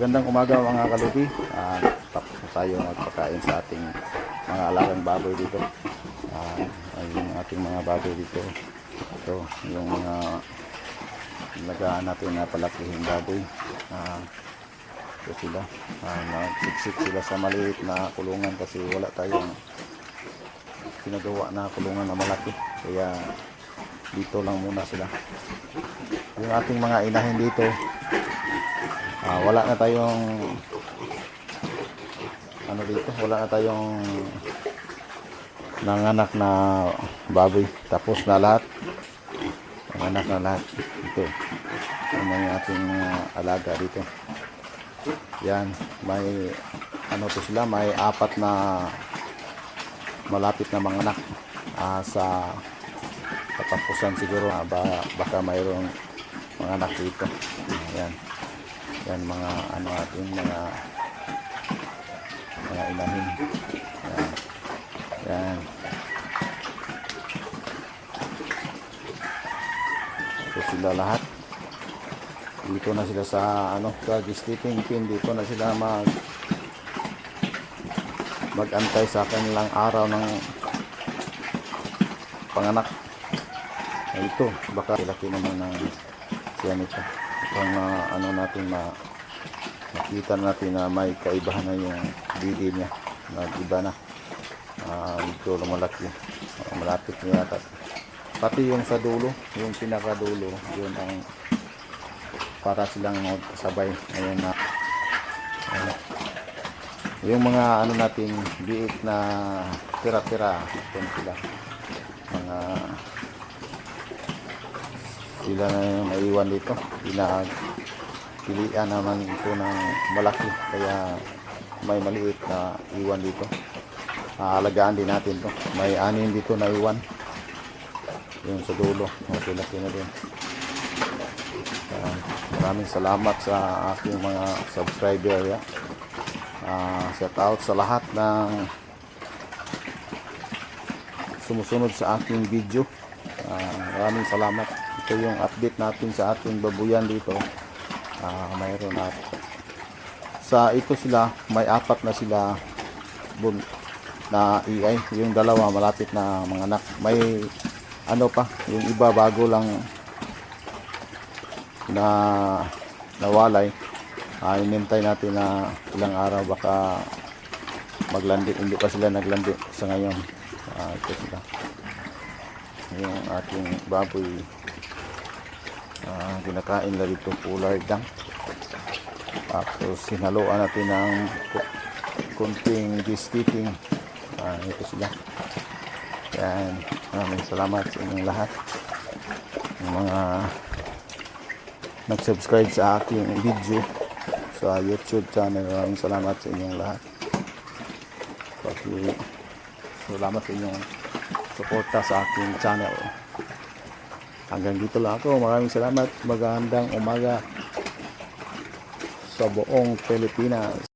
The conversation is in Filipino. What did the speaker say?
Magandang umaga mga kalubi. Ah, tapos na tayo magpakain sa ating mga alagang baboy dito. Ay yung ating mga baboy dito. Ito, yung mga lagaan natin na palakihin baboy. Ah, ito sila. Ah, nagsiksik sila sa maliit na kulungan kasi wala tayong pinagawa na kulungan na malaki. Kaya dito lang muna sila. Yung ating mga inahin dito, Ah, wala na tayong ano dito, wala na tayong nanganak na baboy. Tapos na lahat. Nanganak na lahat. Ito. Ano yung ating uh, alaga dito. Yan. May ano to sila, may apat na malapit na mga anak ah, sa katapusan siguro ah, ba, baka mayroong mga anak dito. Yan. Yan mga ano ating mga mga inahin. Yan. Yan. Ito sila lahat. Dito na sila sa ano, sa sleeping pin. Dito na sila mag magantay sa kanilang araw ng panganak. Ito, baka laki naman ng siya nito. Itong ah, ano natin ma makita natin na may kaibahan na yung bidi niya. Nag-iba na. Ah, medyo lumalaki. Ah, malapit niya yata. Pati yung sa dulo, yung pinakadulo, yun ang para silang sabay. Ayun na. Ayun. Yung mga ano natin, biik na tira-tira, yun sila. Mga sila na yung naiwan dito. Pinag pilian naman ito ng malaki. Kaya may maliit na iwan dito. Aalagaan din natin to. May anin dito na iwan. Yung sa dulo. Okay, laki na din. Ah, maraming salamat sa aking mga subscriber. Ya. Ah, shout out sa lahat ng sumusunod sa aking video. Ah, maraming salamat. Ito yung update natin sa ating babuyan dito. Ah, mayroon at sa ito sila, may apat na sila bun na EI. Yung dalawa malapit na mga anak. May ano pa, yung iba bago lang na nawalay. Ah, inintay natin na ilang araw baka maglandi. Hindi pa sila naglandi sa ngayon. Ah, ito sila yung ating baboy ah, kinakain na dito pollard lang tapos sinaluan natin ng ku- kunting gisticking ah, ito sila. Yan. Maraming salamat sa inyong lahat. Yung mga nag subscribe sa aking video sa youtube channel maraming salamat sa inyong lahat. Pati, salamat sa inyong suporta sa aking channel. Hanggang dito lang ako. Maraming salamat. Magandang umaga sa buong Pilipinas.